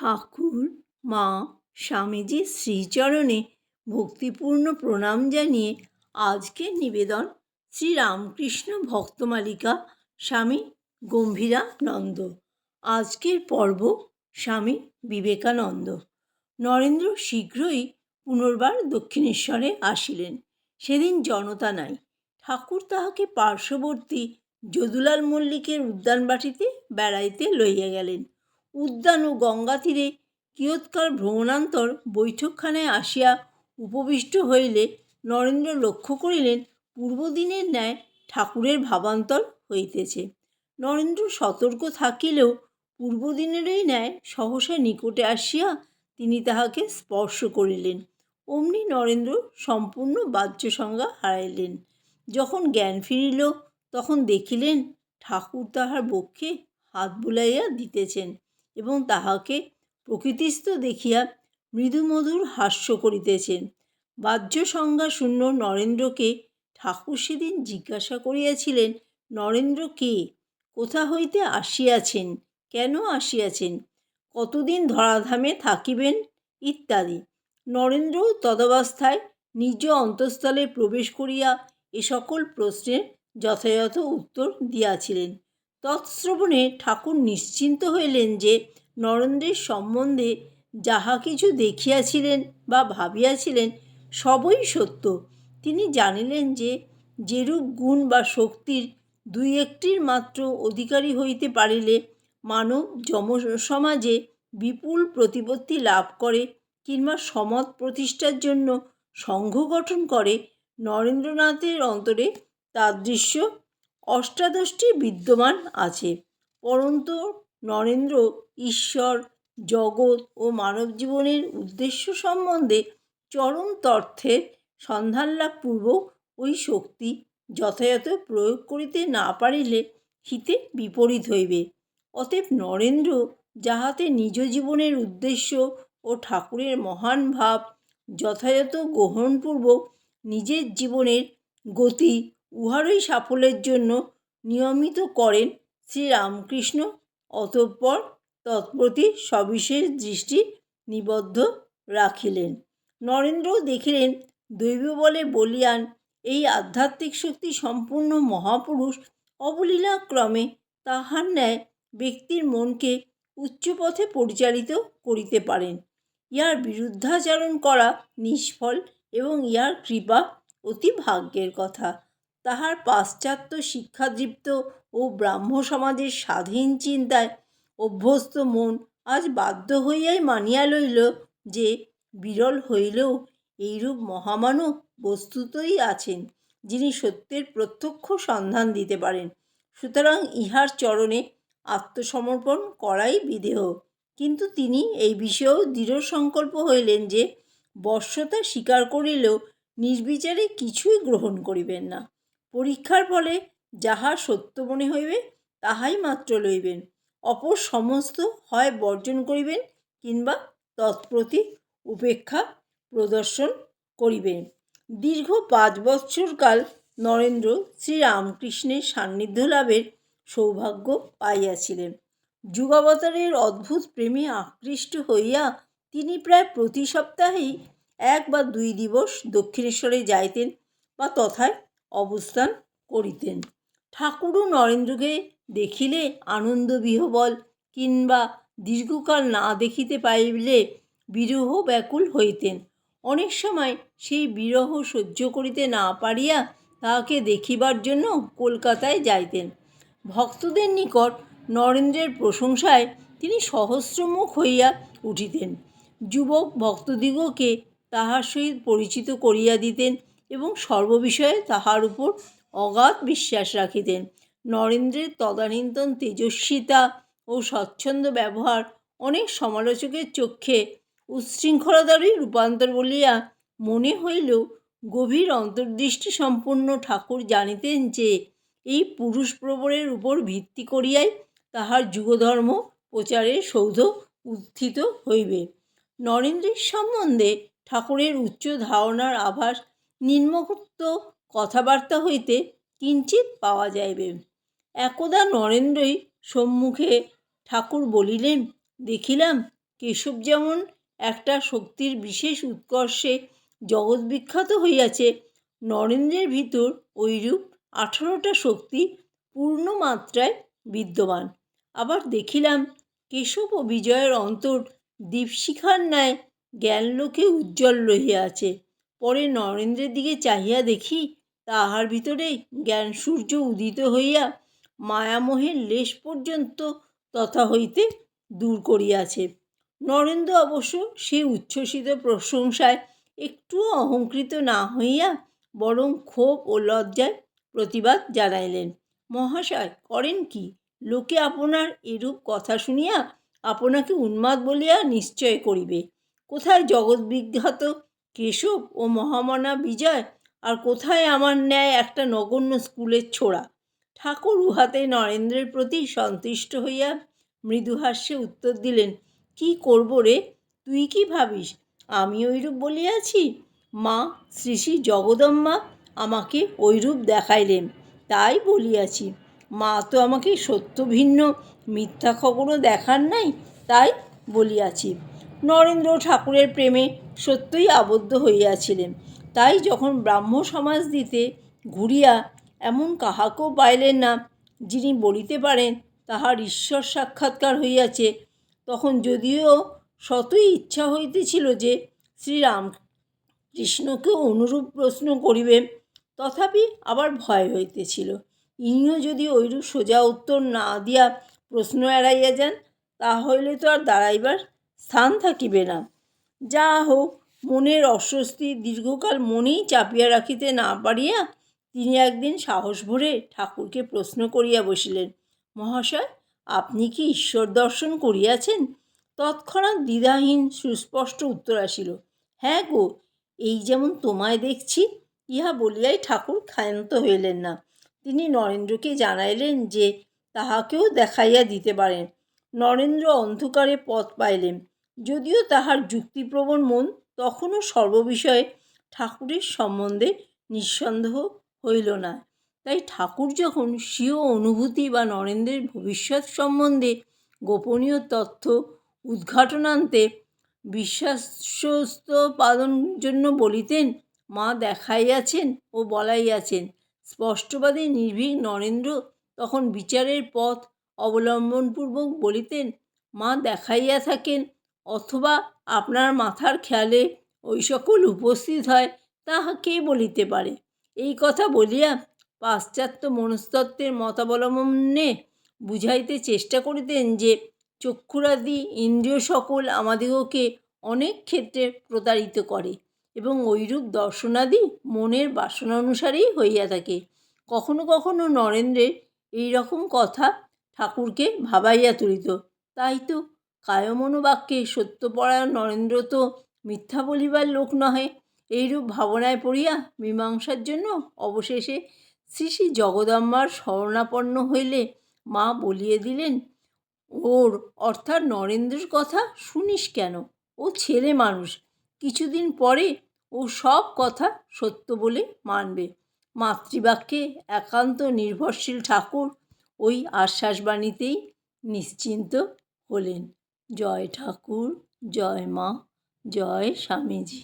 ঠাকুর, মা স্বামীজির শ্রীচরণে ভক্তিপূর্ণ প্রণাম জানিয়ে আজকের নিবেদন শ্রী রামকৃষ্ণ ভক্তমালিকা স্বামী গম্ভীরানন্দ। আজকের পর্ব স্বামী বিবেকানন্দ। নরেন্দ্র শীঘ্রই পুনর্বার দক্ষিণেশ্বরে আসিলেন। সেদিন জনতা নাই। ঠাকুর তাহাকে পার্শ্ববর্তী যদুলাল মল্লিকের উদ্যানবাটিতে বেড়াইতে লইয়া গেলেন। উদ্যান ও গঙ্গা তীরে কিয়ৎকাল ভ্রমণান্তর বৈঠকখানায় আসিয়া উপবিষ্ট হইলে নরেন্দ্র লক্ষ্য করিলেন পূর্বদিনের ন্যায় ঠাকুরের ভাবান্তর হইতেছে। নরেন্দ্র সতর্ক থাকিলেও পূর্বদিনেরই ন্যায় সহসা নিকটে আসিয়া তিনি তাহাকে স্পর্শ করিলেন। অমনি নরেন্দ্র সম্পূর্ণ বাহ্য সংজ্ঞা হারাইলেন। যখন জ্ঞান ফিরিল, তখন দেখিলেন ঠাকুর তাহার বক্ষে হাত বুলাইয়া দিতেছেন। এবং তাহাকে প্রকৃতিস্থ দেখিয়া মৃদুমধুর হাস্য করিতেছেন বাহ্য সংজ্ঞা শূন্য নরেন্দ্রকে ঠাকুর সেদিন জিজ্ঞাসা করিয়াছিলেন, নরেন্দ্র কে? কোথা হইতে আসিয়াছেন? কেন আসিয়াছেন? কতদিন ধরাধামে থাকিবেন? ইত্যাদি। নরেন্দ্র তদবস্থায় নিজ অন্তঃস্থলে প্রবেশ করিয়া এ সকল প্রশ্নের যথাযথ উত্তর দিয়াছিলেন। তৎশ্রবণে ঠাকুর নিশ্চিন্ত হইলেন যে নরেন্দ্রের সম্বন্ধে যাহা কিছু দেখিয়াছিলেন বা ভাবিয়াছিলেন সবই সত্য। তিনি জানিলেন যে যেরূপ গুণ বা শক্তির দুই একটির মাত্র অধিকারী হইতে পারিলে মানব যম সমাজে বিপুল প্রতিপত্তি লাভ করে কিংবা সমত প্রতিষ্ঠার জন্য সংঘ গঠন করে নরেন্দ্রনাথের অন্তরে তাদৃশ্য অষ্টাদশটি বিদ্যমান আছে। পরন্তু নরেন্দ্র ঈশ্বর, জগৎ ও মানব জীবনের উদ্দেশ্য সম্বন্ধে চরম তথ্যের সন্ধান লাভপূর্বক ওই শক্তি যথাযথ প্রয়োগ করিতে না পারিলে হিতে বিপরীত হইবে। অতএব নরেন্দ্র যাহাতে নিজ জীবনের উদ্দেশ্য ও ঠাকুরের মহান ভাব যথাযথ গ্রহণপূর্বক নিজের জীবনের গতি উহারই সাফল্যের জন্য নিয়মিত করেন শ্রীরামকৃষ্ণ। অতঃপর তৎপ্রতি সবিশেষ দৃষ্টি নিবদ্ধ রাখিলেন। নরেন্দ্রও দেখিলেন দৈব বলে বলিয়ান, এই আধ্যাত্মিক শক্তি সম্পূর্ণ মহাপুরুষ অবলীলাক্রমে তাহার ন্যায় ব্যক্তির মনকে উচ্চপথে পরিচালিত করিতে পারেন। ইহার বিরুদ্ধাচরণ করা নিষ্ফল এবং ইহার কৃপা অতি ভাগ্যের কথা। তাহার পাশ্চাত্য শিক্ষাদীপ্ত ও ব্রাহ্ম সমাজের স্বাধীন চিন্তায় অভ্যস্ত মন আজ বাধ্য হইয়াই মানিয়া লইল যে বিরল হইলেও এইরূপ মহামানব বস্তুতই আছেন, যিনি সত্যের প্রত্যক্ষ সন্ধান দিতে পারেন। সুতরাং ইহার চরণে আত্মসমর্পণ করাই বিদেহ কিন্তু তিনি এই বিষয়েও দৃঢ় সংকল্প হইলেন যে বর্ষতা স্বীকার করিলেও নির্বিচারে কিছুই গ্রহণ করিবেন না। পরীক্ষার ফলে যাহা সত্য মনে হইবে, তাহাই মাত্র লইবেন। অপর সমস্ত হয় বর্জন করিবেন কিংবা তৎপ্রতি উপেক্ষা প্রদর্শন করিবেন। দীর্ঘ পাঁচ বৎসরকাল নরেন্দ্র শ্রীরামকৃষ্ণের সান্নিধ্য লাভের সৌভাগ্য পাইয়াছিলেন। যুগাবতারের অদ্ভুত প্রেমে আকৃষ্ট হইয়া তিনি প্রায় প্রতি সপ্তাহেই এক বা দুই দিবস দক্ষিণেশ্বরে যাইতেন বা তথায় অবস্থান করিতেন। ঠাকুরও নরেন্দ্রকে দেখিলে আনন্দ বিহবল, কিংবা দীর্ঘকাল না দেখিতে পাইলে বিরহ ব্যাকুল হইতেন। অনেক সময় সেই বিরহ সহ্য করিতে না পারিয়া তাহাকে দেখিবার জন্য কলকাতায় যাইতেন। ভক্তদের নিকট নরেন্দ্রের প্রশংসায় তিনি সহস্রমুখ হইয়া উঠিতেন। যুবক ভক্তদিগকে তাহার সহিত পরিচিত করিয়া দিতেন এবং সর্ববিষয়ে তাহার উপর অগাধ বিশ্বাস রাখিতেন। নরেন্দ্রের তদানীন্তন তেজস্বিতা ও স্বচ্ছন্দ ব্যবহার অনেক সমালোচকের চক্ষে উচ্ছৃঙ্খলতারই রূপান্তর বলিয়া মনে হইলেও গভীর অন্তর্দৃষ্টি সম্পন্ন ঠাকুর জানিতেন যে, এই পুরুষ প্রবরের উপর ভিত্তি করিয়াই তাহার যুগধর্ম প্রচারের সৌধ উত্থিত হইবে। নরেন্দ্রের সম্বন্ধে ঠাকুরের উচ্চ ধারণার আভাস নিম্নোক্ত কথাবার্তা হইতে কিঞ্চিত পাওয়া যাইবে। একদা নরেন্দ্রই সম্মুখে ঠাকুর বলিলেন, দেখিলাম কেশব যেমন একটা শক্তির বিশেষ উৎকর্ষে জগৎ বিখ্যাত হইয়াছে, নরেন্দ্রের ভিতর ঐরূপ আঠারোটা শক্তি পূর্ণ মাত্রায় বিদ্যমান। আবার দেখিলাম কেশব ও বিজয়ের অন্তর দীপশিখার ন্যায় জ্ঞানলোকে উজ্জ্বল রহিয়া আছে পরে নরেন্দ্রের দিকে চাহিয়া দেখি তাহার ভিতরে জ্ঞান সূর্য উদিত হইয়া মায়ামোহের লেশ পর্যন্ত তথা হইতে দূর করিয়াছে। নরেন্দ্র অবশ্য সে উচ্ছ্বসিত প্রশংসায় একটুও অহংকৃত না হইয়া বরং ক্ষোভ ও লজ্জায় প্রতিবাদ জানাইলেন, মহাশয়, করেন কি? লোকে আপনার এরূপ কথা শুনিয়া আপনাকে উন্মাদ বলিয়া নিশ্চয় করিবে। কোথায় জগৎ বিখ্যাত কেশব ও মহামনা বিজয়, আর কোথায় আমার ন্যায় একটা নগণ্য স্কুলের ছোড়া? ঠাকুর উহাতে নরেন্দ্রের প্রতি সন্তুষ্ট হইয়া মৃদুহাস্যে উত্তর দিলেন, কি করব রে? তুই কি ভাবিস? আমি ওইরূপ বলিয়াছি? মা, শ্রী শ্রী জগদম্মা আমাকে ওইরূপ দেখাইলেন, তাই বলিয়াছি। মা তো আমাকে সত্য ভিন্ন মিথ্যা খবরও দেখার নাই, তাই বলিয়াছি। নরেন্দ্র ঠাকুরের প্রেমে সত্যই আবদ্ধ হইয়াছিলেন। তাই যখন ব্রাহ্ম সমাজ দিতে ঘুরিয়া এমন কাহাকেও পাইলেন না, যিনি বলিতে পারেন তাহার ঈশ্বর সাক্ষাৎকার হইয়াছে, তখন যদিও শতই ইচ্ছা হইতেছিল যে শ্রীরাম কৃষ্ণকেও অনুরূপ প্রশ্ন করিবেন তথাপি আবার ভয় হইতেছিল। ইনিও যদি ঐরূপ সোজা উত্তর না দিয়া প্রশ্ন এড়াইয়া যান, তাহলে তো আর দাঁড়াইবার স্থান থাকিবে না। যা হোক, মনের অস্বস্তি দীর্ঘকাল মনেই চাপিয়া রাখিতে না পারিয়া তিনি একদিন সাহস ভরে ঠাকুরকে প্রশ্ন করিয়া বসিলেন, মহাশয়, আপনি কি ঈশ্বর দর্শন করিয়াছেন? তৎক্ষণাৎ দ্বিধাহীন সুস্পষ্ট উত্তর আসিল হ্যাঁ গো, এই যেমন তোমায় দেখছি, ইহা বলিয়াই ঠাকুর ক্ষান্ত হইলেন না। তিনি নরেন্দ্রকে জানাইলেন যে তাহাকেও দেখাইয়া দিতে পারেন। নরেন্দ্র অন্ধকারে পথ পাইলেন। যদিও তাহার যুক্তিপ্রবণ মন তখনও সর্ববিষয়ে ঠাকুরের সম্বন্ধে নিঃসন্দেহ হইল না। তাই ঠাকুর যখন স্বীয় অনুভূতি বা নরেন্দ্রের ভবিষ্যৎ সম্বন্ধে গোপনীয় তথ্য উদ্ঘাটনান্তে বিশ্বাসস্ত পালন জন্য বলিতেন, মা দেখাইয়াছেন ও বলাইয়াছেন। স্পষ্টবাদী নির্ভীক নরেন্দ্র তখন বিচারের পথ অবলম্বনপূর্বক বলিতেন, মা দেখাইয়া থাকেন, অথবা আপনার মাথার খেয়ালে ওই সকল উপস্থিত হয়, তাহা কে বলিতে পারে? এই কথা বলিয়া পাশ্চাত্য মনস্তত্ত্বের মতাবলম্বনে বুঝাইতে চেষ্টা করিতেন যে, চক্ষুরাদি ইন্দ্রিয় সকল আমাদিগকে অনেক ক্ষেত্রে প্রতারিত করে এবং ঐরূপ দর্শনাদি মনের বাসনা অনুসারেই হইয়া থাকে। কখনো কখনো নরেন্দ্রের এই রকম কথা ঠাকুরকে ভাবাইয়া তুলিত। তাই তো কায়মনোবাক্যে সত্যপরায়ণ নরেন্দ্র তো মিথ্যা বলিবার লোক নহে। এইরূপ ভাবনায় পড়িয়া মীমাংসার জন্য অবশেষে শ্রী শ্রী জগদম্বার শরণাপন্ন হইলে মা বলিয়ে দিলেন, ওর অর্থাৎ নরেন্দ্রের কথা শুনিস কেন? ও ছেলে মানুষ। কিছুদিন পরে ও সব কথা সত্য বলে মানবে। মাতৃবাক্যে একান্ত নির্ভরশীল ঠাকুর ওই আশ্বাসবাণীতেই নিশ্চিন্ত হলেন। জয় ঠাকুর জয় মা জয় স্বামীজি।